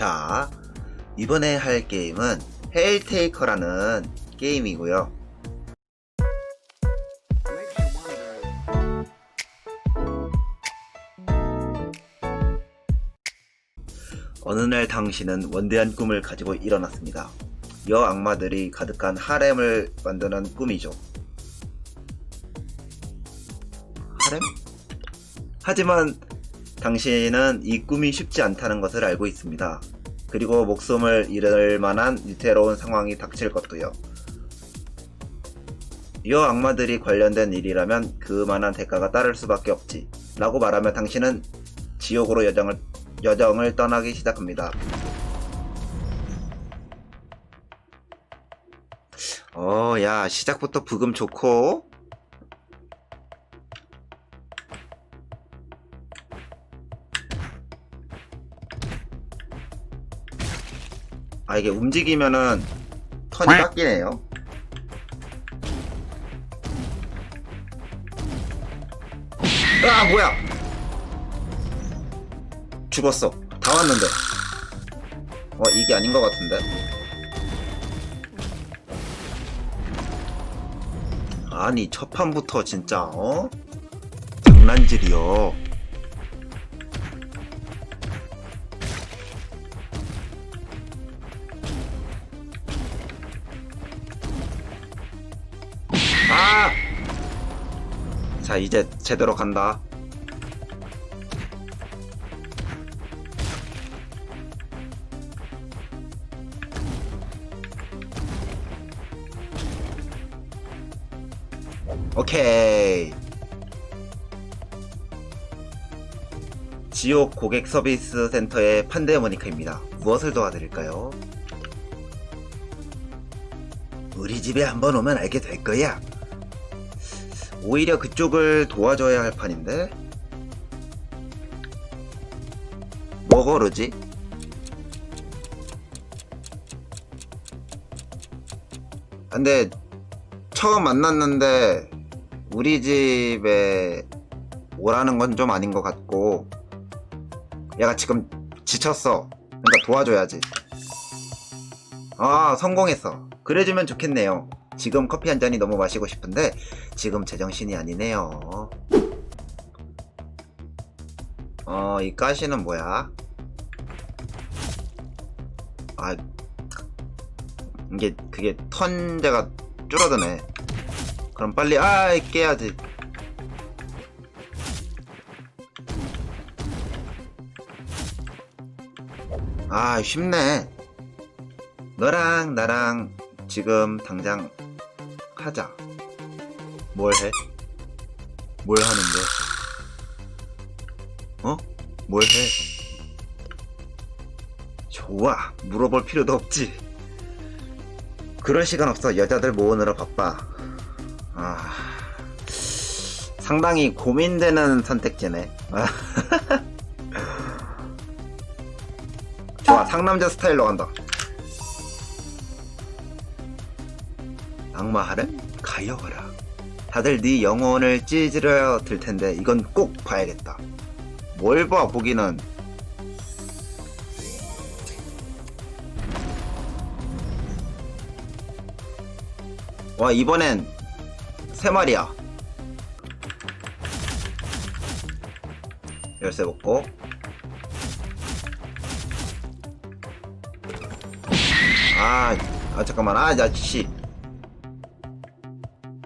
자, 이번에 할 게임은 헬테이커라는 게임이고요. 어느 날 당신은 원대한 꿈을 가지고 일어났습니다. 여 악마들이 가득한 하렘을 만드는 꿈이죠. 하렘? 하지만 당신은 이 꿈이 쉽지 않다는 것을 알고 있습니다. 그리고 목숨을 잃을 만한 위태로운 상황이 닥칠 것도요. 여 악마들이 관련된 일이라면 그만한 대가가 따를 수밖에 없지. 라고 말하며 당신은 지옥으로 여정을, 여정을 떠나기 시작합니다. 어, 야, 시작부터 부금 좋고, 아, 이게 움직이면은 턴이 깎이네요. 아, 뭐야! 죽었어. 다 왔는데. 어, 이게 아닌 것 같은데. 아니, 첫 판부터 진짜, 어? 장난질이요. 자, 이제 제대로 간다. 오케이. 지옥 고객 서비스 센터의 판데모니카입니다. 무엇을 도와드릴까요? 우리 집에 한번 오면 알게 될 거야. 오히려 그쪽을 도와줘야 할 판인데? 뭐 고르지? 근데 처음 만났는데 우리 집에 오라는 건 좀 아닌 것 같고 얘가 지금 지쳤어. 그러니까 도와줘야지. 아 성공했어. 그래주면 좋겠네요. 지금 커피 한 잔이 너무 마시고 싶은데 지금 제정신이 아니네요. 어, 이 가시는 뭐야? 아, 이게 그게 턴제가 줄어드네. 그럼 빨리 아 깨야지. 아 쉽네. 너랑 나랑 지금 당장 하자. 뭘 해? 뭘 하는데? 어? 뭘 해? 좋아. 물어볼 필요도 없지. 그럴 시간 없어. 여자들 모으느라 바빠. 아. 상당히 고민되는 선택지네. 아. 좋아. 상남자 스타일로 간다. 악마하는 가여워라. 다들 네 영혼을 찌질러 들 텐데 이건 꼭 봐야겠다. 뭘 봐 보기는 와 이번엔 세 마리야. 열쇠 먹고 아, 아 잠깐만 아 아저씨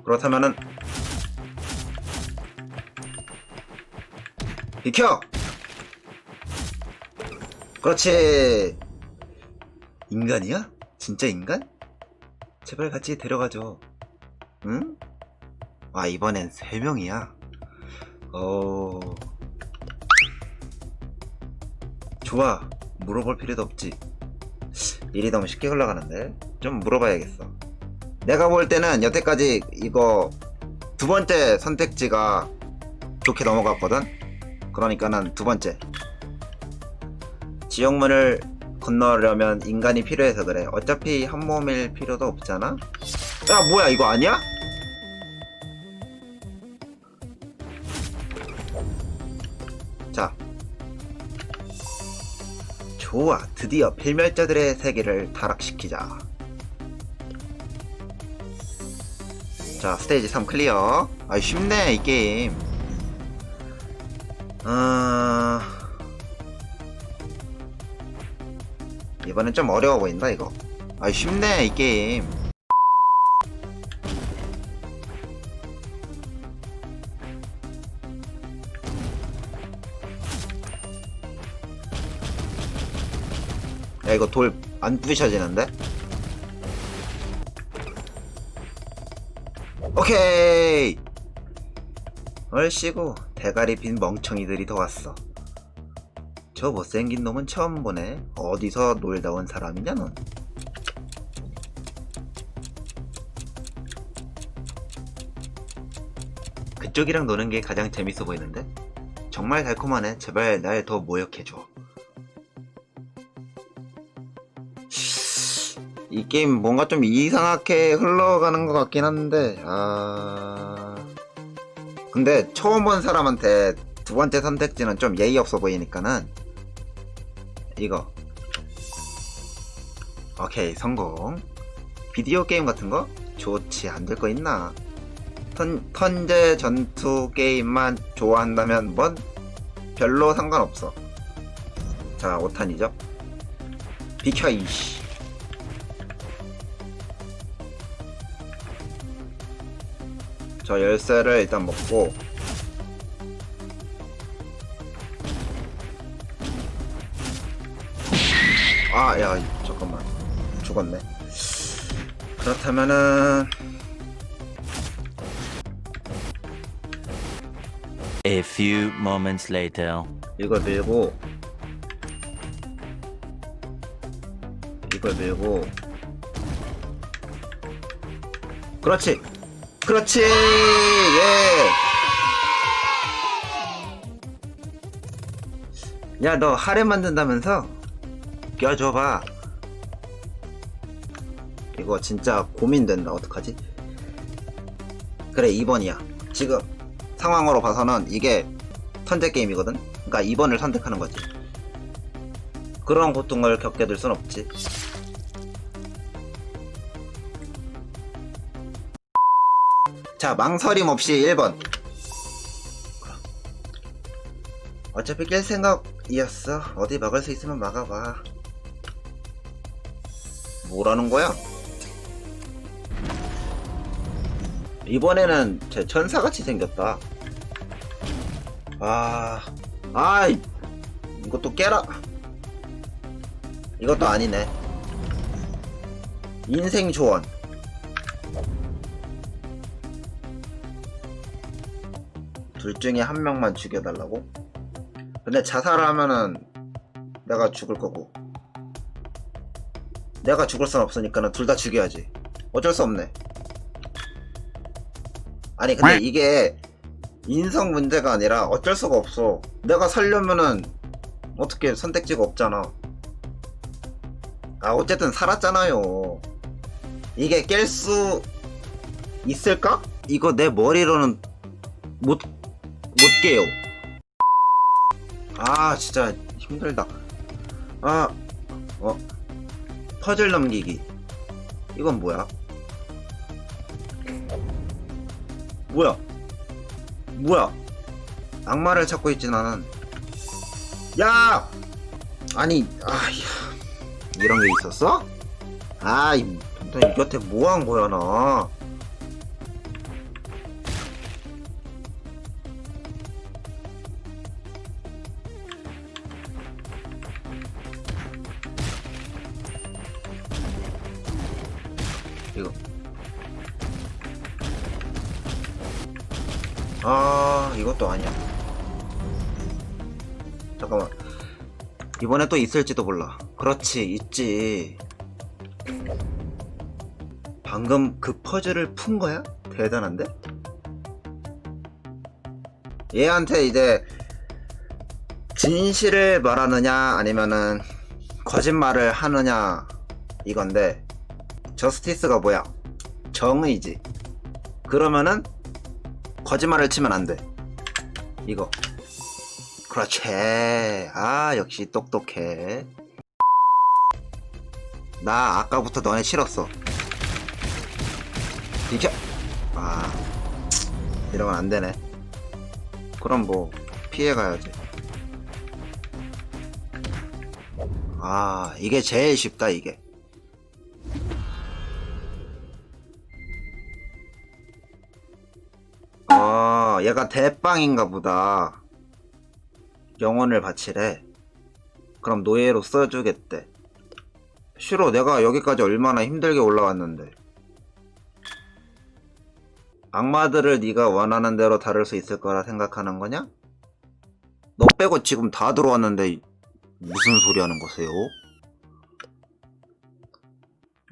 그렇다면은 비켜! 그렇지 인간이야? 진짜 인간? 제발 같이 데려가줘 응? 아 이번엔 세 명이야 어... 좋아 물어볼 필요도 없지 일이 너무 쉽게 흘러가는데 좀 물어봐야겠어 내가 볼 때는 여태까지 이거 두 번째 선택지가 좋게 넘어갔거든? 그러니까는 두 번째. 지옥문을 건너려면 인간이 필요해서 그래. 어차피 한 몸일 필요도 없잖아? 야, 뭐야, 이거 아니야? 자. 좋아 드디어 필멸자들의 세계를 타락시키자 자 스테이지 3 클리어. 아 쉽네 이 게임. 아... 이번엔 좀 어려워 보인다 이거. 아 쉽네 이 게임. 야 이거 돌 안 부셔지는데? 오케이. 얼씨구 대가리 빈 멍청이들이 더 왔어. 저 못생긴 놈은 처음 보네. 어디서 놀다 온 사람이냐 넌? 그쪽이랑 노는 게 가장 재밌어 보이는데? 정말 달콤하네. 제발 날 더 모욕해줘 이 게임 뭔가 좀 이상하게 흘러가는 것 같긴 한데 아. 근데 처음 본 사람한테 두 번째 선택지는 좀 예의 없어 보이니까는 이거. 오케이 성공. 비디오 게임 같은 거? 좋지 안 될 거 있나? 턴, 턴제 전투 게임만 좋아한다면 뭔? 별로 상관없어. 자 5탄이죠? 비켜 이씨 저 열쇠를 일단 먹고 아, 야, 잠깐만. 죽었네. 그렇다면은, A few moments later. 이걸 밀고, 이걸 밀고, 그렇지! 그렇지! 예! 야, 너 하렘 만든다면서? 껴줘봐. 이거 진짜 고민된다. 어떡하지? 그래, 2번이야. 지금 상황으로 봐서는 이게 선제 게임이거든? 그러니까 2번을 선택하는 거지. 그런 고통을 겪게 될 순 없지. 자, 망설임 없이 1번. 어차피 깰 생각이었어. 어디 막을 수 있으면 막아봐. 뭐라는 거야? 이번에는 제 천사같이 생겼다. 아, 아, 이것도 깨라. 이것도 아니네. 인생 조언. 둘 중에 한 명만 죽여달라고? 근데 자살하면은 내가 죽을 거고. 내가 죽을 순 없으니까는 둘 다 죽여야지. 어쩔 수 없네. 아니 근데 이게 인성 문제가 아니라 어쩔 수가 없어. 내가 살려면은 어떻게 선택지가 없잖아. 아 어쨌든 살았잖아요. 이게 깰 수 있을까? 이거 내 머리로는 못, 못 깨요. 아 진짜 힘들다. 아, 어. 퍼즐 넘기기. 이건 뭐야? 뭐야? 뭐야? 악마를 찾고 있진 않은. 야! 아니, 아, 야. 이런 게 있었어? 아, 이, 너 여태 뭐한 거야, 나? 이번에 또 있을지도 몰라. 그렇지, 있지. 방금 그 퍼즐을 푼 거야? 대단한데? 얘한테 이제 진실을 말하느냐 아니면은 거짓말을 하느냐 이건데 저스티스가 뭐야? 정의지. 그러면은 거짓말을 치면 안 돼. 이거. 그렇지. 아, 역시 똑똑해. 나 아까부터 너네 싫었어. 비켜! 아, 이러면 안 되네. 그럼 뭐, 피해가야지. 아, 이게 제일 쉽다, 이게. 아, 얘가 대빵인가 보다. 영혼을 바치래. 그럼 노예로 써주겠대. 싫어, 내가 여기까지 얼마나 힘들게 올라왔는데. 악마들을 네가 원하는 대로 다룰 수 있을 거라 생각하는 거냐? 너 빼고 지금 다 들어왔는데 무슨 소리 하는 거세요?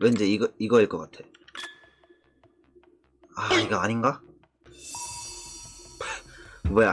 왠지 이거 이거일 것 같아. 아 이거 아닌가? 뭐야?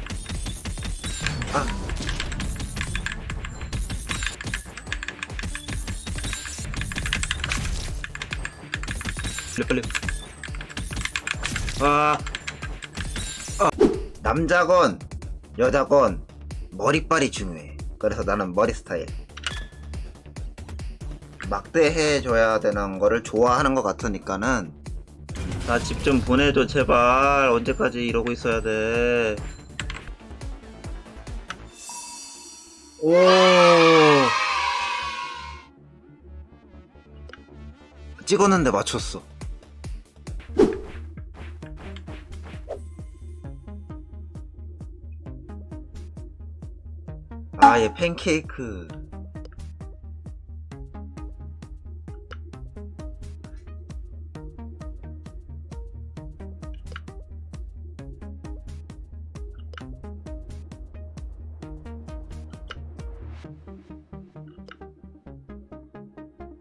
빨리 빨리. 아, 아. 남자건 여자건 머리빨이 중요해. 그래서 나는 머리 스타일. 막대해줘야 되는 거를 좋아하는 것 같으니까는 나 집 좀 보내줘 제발 언제까지 이러고 있어야 돼. 오. 찍었는데 맞췄어. 아, 얘 팬케이크.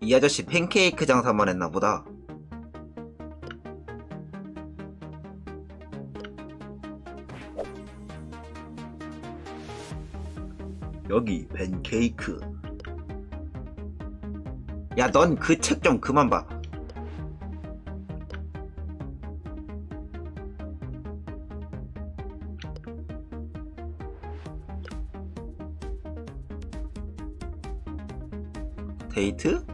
이 아저씨 팬케이크 장사만 했나 보다. 여기 팬케이크. 야, 넌 그 책 좀 그만 봐. 데이트?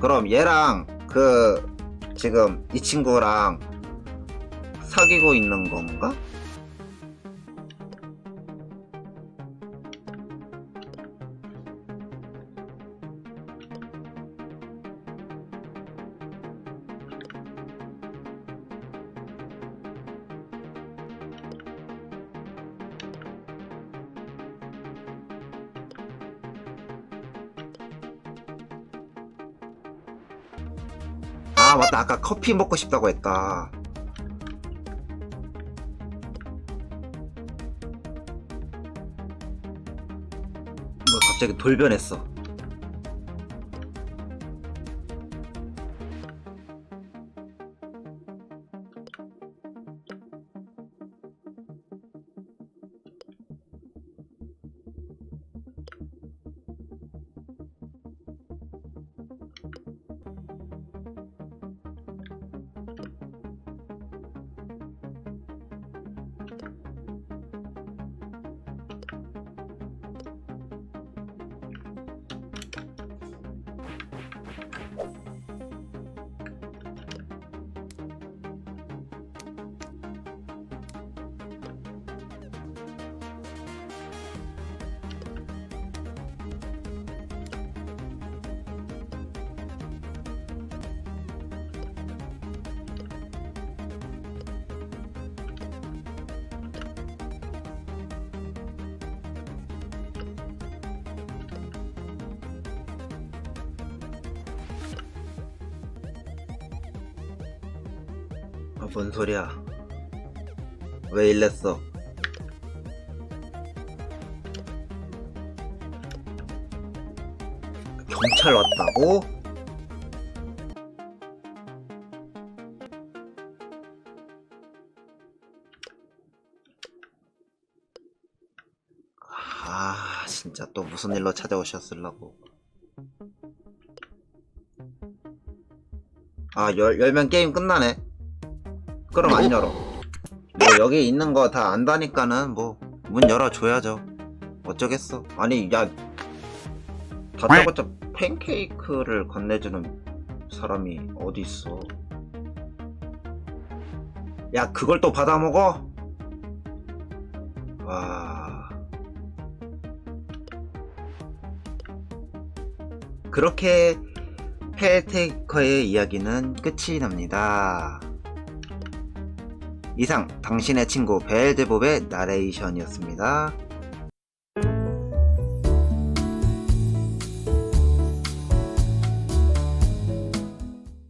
그럼 얘랑 그 지금 이 친구랑 사귀고 있는 건가? 아 맞다. 아까 커피 먹고 싶다고 했다. 뭐 갑자기 돌변했어 아, 뭔 소리야 왜 일랬어? 경찰 왔다고? 아 진짜 또 무슨 일로 찾아오셨을라고 아 열, 열면 게임 끝나네 그럼 안 열어. 뭐, 여기 있는 거 다 안다니까는 뭐, 문 열어줘야죠. 어쩌겠어. 아니, 야, 다짜고짜 팬케이크를 건네주는 사람이 어디 있어. 야, 그걸 또 받아 먹어? 와. 그렇게 펠테이커의 이야기는 끝이 납니다. 이상 당신의 친구 벨드봅의 나레이션이었습니다.